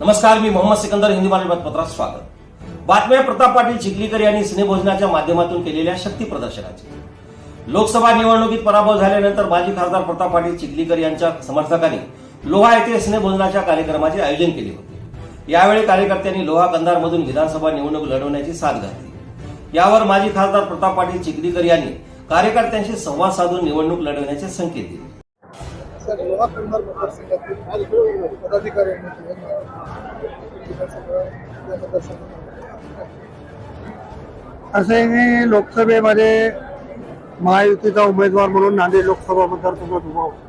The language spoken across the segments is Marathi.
नमस्कार मी मोहम्मद सिकंदर हिंदी मराठी पत्रात स्वागत. बातम्या प्रताप पाटील चिखलीकर यांनी स्नेहभोजनाच्या माध्यमातून केलेल्या शक्ती प्रदर्शनाची. लोकसभा निवडणुकीत पराभव झाल्यानंतर माजी खासदार प्रताप पाटील चिखलीकर यांच्या समर्थकांनी लोहा येथे स्नेहभोजनाच्या कार्यक्रमाचे आयोजन केले होते. यावेळी कार्यकर्त्यांनी लोहा कंधारमधून विधानसभा निवडणूक लढवण्याची साथ घातली. यावर माजी खासदार प्रताप पाटील चिखलीकर यांनी कार्यकर्त्यांशी संवाद साधून निवडणूक लढवण्याचे संकेत दिले. सर लोहा कंधार मतदारसंघातील पदाधिकाऱ्यांनी किंवा विधानसभा असं लोकसभेमध्ये महायुतीचा उमेदवार म्हणून नांदेड लोकसभा मतदारसंघात उभा होता.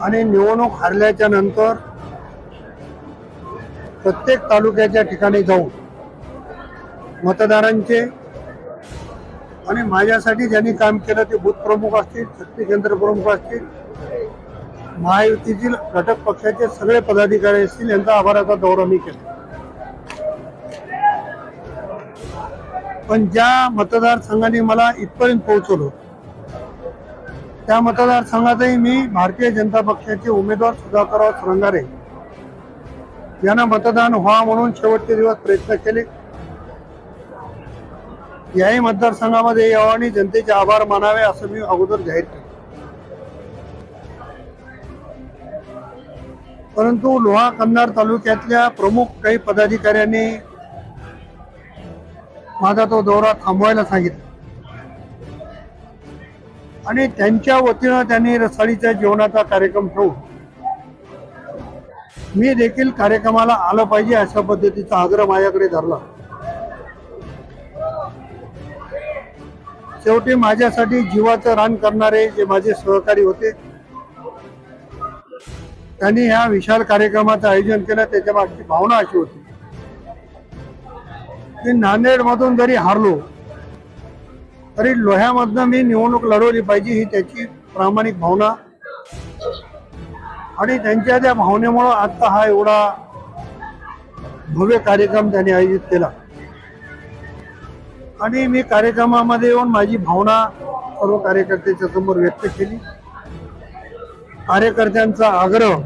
आणि निवडणूक हरल्याच्या नंतर प्रत्येक तालुक्याच्या ठिकाणी जाऊन मतदारांचे आणि माझ्यासाठी ज्यांनी काम केलं ते बूथ प्रमुख असतील शक्ती केंद्र प्रमुख असतील महायुतीतील घटक पक्षाचे सगळे पदाधिकारी असतील यांचा आभाराचा दौरा मी केला. पण ज्या मतदारसंघाने मला इथपर्यंत पोहोचवलं त्या मतदारसंघातही मी भारतीय जनता पक्षाचे उमेदवार सुधाकरराव श्रंगारे यांना मतदान व्हा म्हणून शेवटचे दिवस प्रयत्न केले. याही मतदारसंघामध्ये यावं आणि जनतेचे आभार मानावे असं मी अगोदर जाहीर केलं परंतु लोहा कन्नार तालुक्यातल्या प्रमुख काही पदाधिकाऱ्यांनी माझा तो दौरा थांबवायला सांगितला. आणि त्यांच्या वतीनं त्यांनी रसाळीच्या जेवणाचा कार्यक्रम ठेवून मी देखील कार्यक्रमाला आलं पाहिजे अशा पद्धतीचा आग्रह माझ्याकडे धरला. शेवटी माझ्यासाठी जीवाचं रान करणारे जे माझे सहकारी होते त्यांनी ह्या विशाल कार्यक्रमाचं आयोजन केलं त्याच्या मागची भावना अशी होती की नांदेड मधून जरी हारलो तरी लोह्यामधनं मी निवडणूक लढवली पाहिजे ही त्याची प्रामाणिक भावना. आणि त्यांच्या त्या भावनेमुळं आता हा एवढा भव्य कार्यक्रम त्यांनी आयोजित केला. आणि मी कार्यक्रमामध्ये येऊन माझी भावना सर्व कार्यकर्त्यांच्या समोर व्यक्त केली. कार्यकर्त्यांचा आग्रह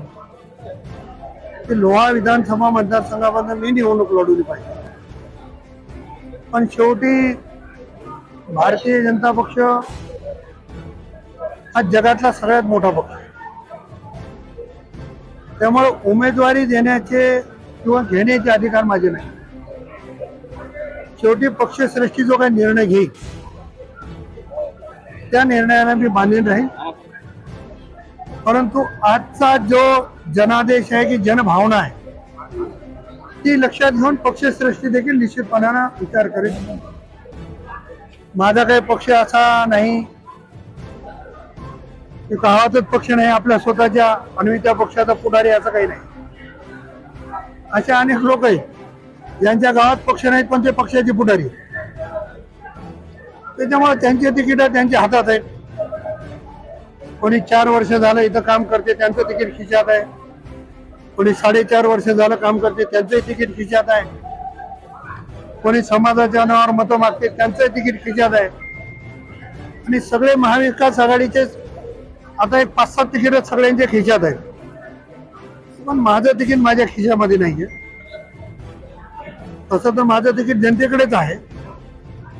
की लोहा विधानसभा मतदारसंघामधनं मी निवडणूक लढवली पाहिजे. पण शेवटी भारतीय जनता पक्ष हा जगातला सगळ्यात मोठा पक्ष आहे. त्यामुळे उमेदवारी देण्याचे किंवा घेण्याचे अधिकार माझे नाही शेवटी पक्षश्रेष्ठी जो काही निर्णय घेईल त्या निर्णयाला मी बांधील राहील परंतु आजचा जो जनादेश आहे की जनभावना आहे ती लक्षात घेऊन पक्षश्रेष्ठी देखील निश्चितपणानं विचार करेल. माझा काही पक्ष असा नाही गावातच पक्ष नाही आपल्या स्वतःच्या अन्वित्या पक्षाचा पुढारी असं काही नाही. असे अनेक लोक आहेत. यांच्या गावात पक्ष नाहीत पण ते पक्षाचे पुढारी. त्याच्यामुळे त्यांचे तिकीट त्यांच्या हातात आहेत. कोणी चार वर्ष झालं इथं काम करते त्यांचं तिकीट खिशात आहे. कोणी साडेचार वर्ष झालं काम करते त्यांचंही तिकीट खिशात आहे. कोणी समाजाच्या नावावर मतं मागते त्यांचंही तिकीट खिशात आहे. आणि सगळे महाविकास आघाडीचे आता एक पाच सात तिकीट सगळ्यांच्या खिशात आहेत. पण माझं तिकीट माझ्या खिशामध्ये नाहीये. तसं तर माझं तिकीट जनतेकडेच आहे.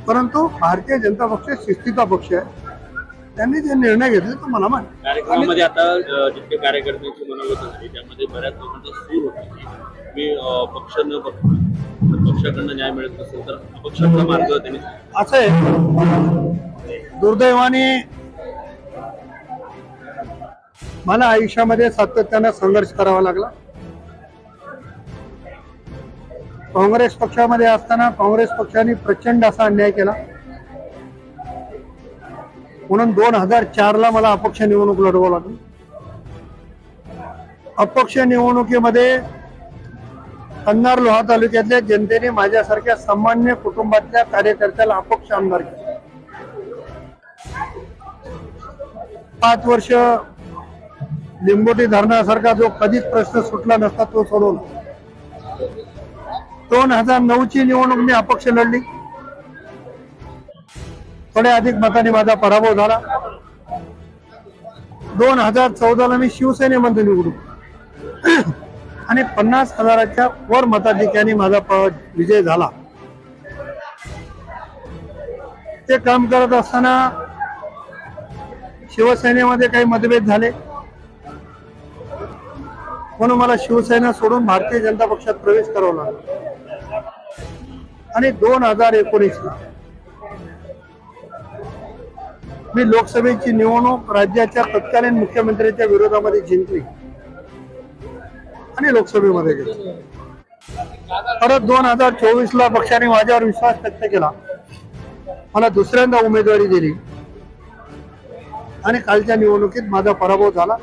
परंतु भारतीय जनता पक्ष शिस्तीचा पक्ष आहे. त्यांनी जे निर्णय घेतले तो मला मान्य. कार्यक्रमामध्ये आता जितके कार्यकर्त्यांची मनोगत झाली त्यामध्ये बऱ्याच लोकांचा सूर होता. मी पक्ष न बघता पक्षाकडनं न्याय मिळत नसेल तर अपक्षाचा मार्ग त्यांनी असं आहे. दुर्दैवाने मला आयुष्यामध्ये सातत्यानं संघर्ष करावा लागला. काँग्रेस पक्षामध्ये असताना काँग्रेस पक्षाने प्रचंड असा अन्याय केला. म्हणून दोन हजार चार ला मला अपक्ष निवडणूक लढवावं लागली. अपक्ष निवडणुकीमध्ये कन्नार लोहा तालुक्यातल्या जनतेने माझ्यासारख्या सामान्य कुटुंबातल्या कार्यकर्त्याला अपक्ष आमदार केला. पाच वर्ष लिंबोटी धरणासारखा जो कधीच प्रश्न सुटला नसता तो सोडवला. दोन हजार नऊ ची निवडणूक मी अपक्ष लढली. थोड्या अधिक मताने माझा पराभव झाला. दोन हजार चौदाला मी शिवसेनेमध्ये निवडू आणि पन्नास हजाराच्या वर मताधिक्याने माझा विजय झाला. ते काम करत असताना शिवसेनेमध्ये काही मतभेद झाले. म्हणून मला शिवसेना सोडून भारतीय जनता पक्षात प्रवेश करावा लागला. आणि दोन हजार एकोणीसला मी लोकसभेची निवडणूक राज्याच्या तत्कालीन मुख्यमंत्र्यांच्या विरोधामध्ये जिंकली. आणि लोकसभेमध्ये गेली. परत दोन हजार चोवीस ला पक्षाने माझ्यावर विश्वास व्यक्त केला. मला दुसऱ्यांदा उमेदवारी दिली. आणि कालच्या निवडणुकीत माझा पराभव झाला.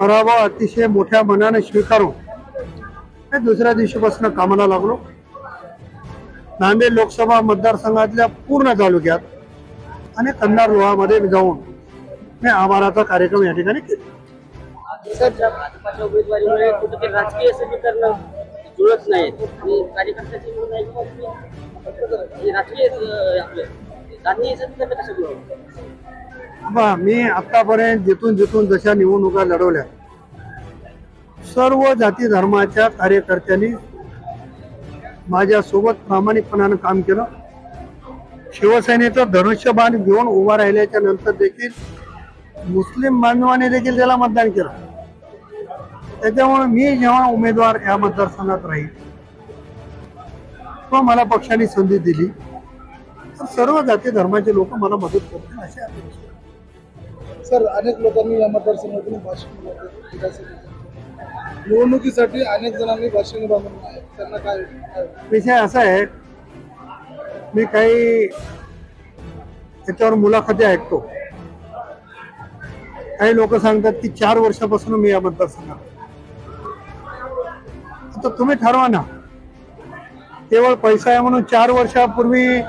पराभव अतिशय मोठ्या मनाने स्वीकारून दुसऱ्या दिवशीपासून कामाला लागलो. नांदेड लोकसभा मतदारसंघातल्या पूर्ण तालुक्यात आणि कन्नार लोहामध्ये जाऊन मी आभाराचा कार्यक्रम या ठिकाणी केला. भाजपाच्या उमेदवारीमुळे कुठेतरी राजकीय समीकरण जुळत नाहीत आणि कार्यकर्त्याची हे राजकीय बा मी आतापर्यंत जिथून जिथून जशा निवडणुका लढवल्या सर्व जाती धर्माच्या कार्यकर्त्यांनी माझ्यासोबत प्रामाणिकपणानं काम केलं. शिवसेनेचं धनुष्यबाण घेऊन उभा राहिल्याच्या नंतर देखील मुस्लिम बांधवाने देखील त्याला मतदान केलं. त्याच्यामुळे मी जेव्हा उमेदवार या मतदारसंघात राहील तेव्हा मला पक्षाने संधी दिली. तर सर्व जाती धर्माचे लोक मला मदत करतील अशी अपेक्षा सर अनेक लोकांनी या मतदारसंघातून भाषण निवडणुकीसाठी अनेक जणांनी भाषण बांधून आहे त्यांना काय विषय असा आहे मी काही त्याच्यावर मुलाखती ऐकतो. काही लोक सांगतात की चार वर्षापासून मी या मतदारसंघात आता तुम्ही ठरवा ना. केवळ पैसा आहे म्हणून चार वर्षापूर्वी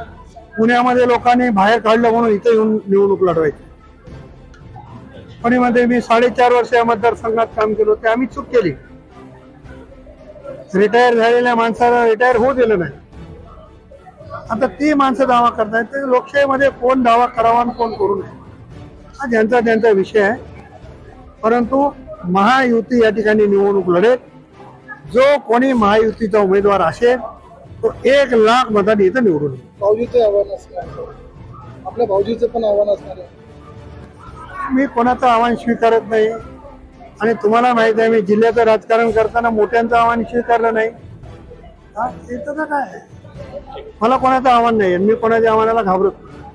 पुण्यामध्ये लोकांनी बाहेर काढलं म्हणून इथे येऊन निवडणूक लढवायची. मध्ये मी साडेचार वर्ष या मतदारसंघात काम केलं ते आम्ही चूक केली. रिटायर झालेल्या माणसाला रिटायर होऊ दिलं नाही. आता ती माणसं दावा करतायत ते लोकशाहीमध्ये कोण दावा करावा आणि कोण करू नये? हा ज्यांचा त्यांचा विषय आहे. परंतु महायुती या ठिकाणी निवडणूक लढेल. जो कोणी महायुतीचा उमेदवार असेल तो एक लाख मतांनी इथं निवडून येईल. भाऊजीचं आव्हान असणार. आपल्या भाऊजीचं पण आव्हान असणार आहे. मी कोणाचं आव्हान स्वीकारत नाही. आणि तुम्हाला माहीत आहे मी जिल्ह्याचं राजकारण करताना मोठ्यांचं आव्हान स्वीकारलं नाही. हा, ते तर काय? मला कोणाचं आव्हान नाही आणि मी कोणाच्या आव्हानाला घाबरत नाही.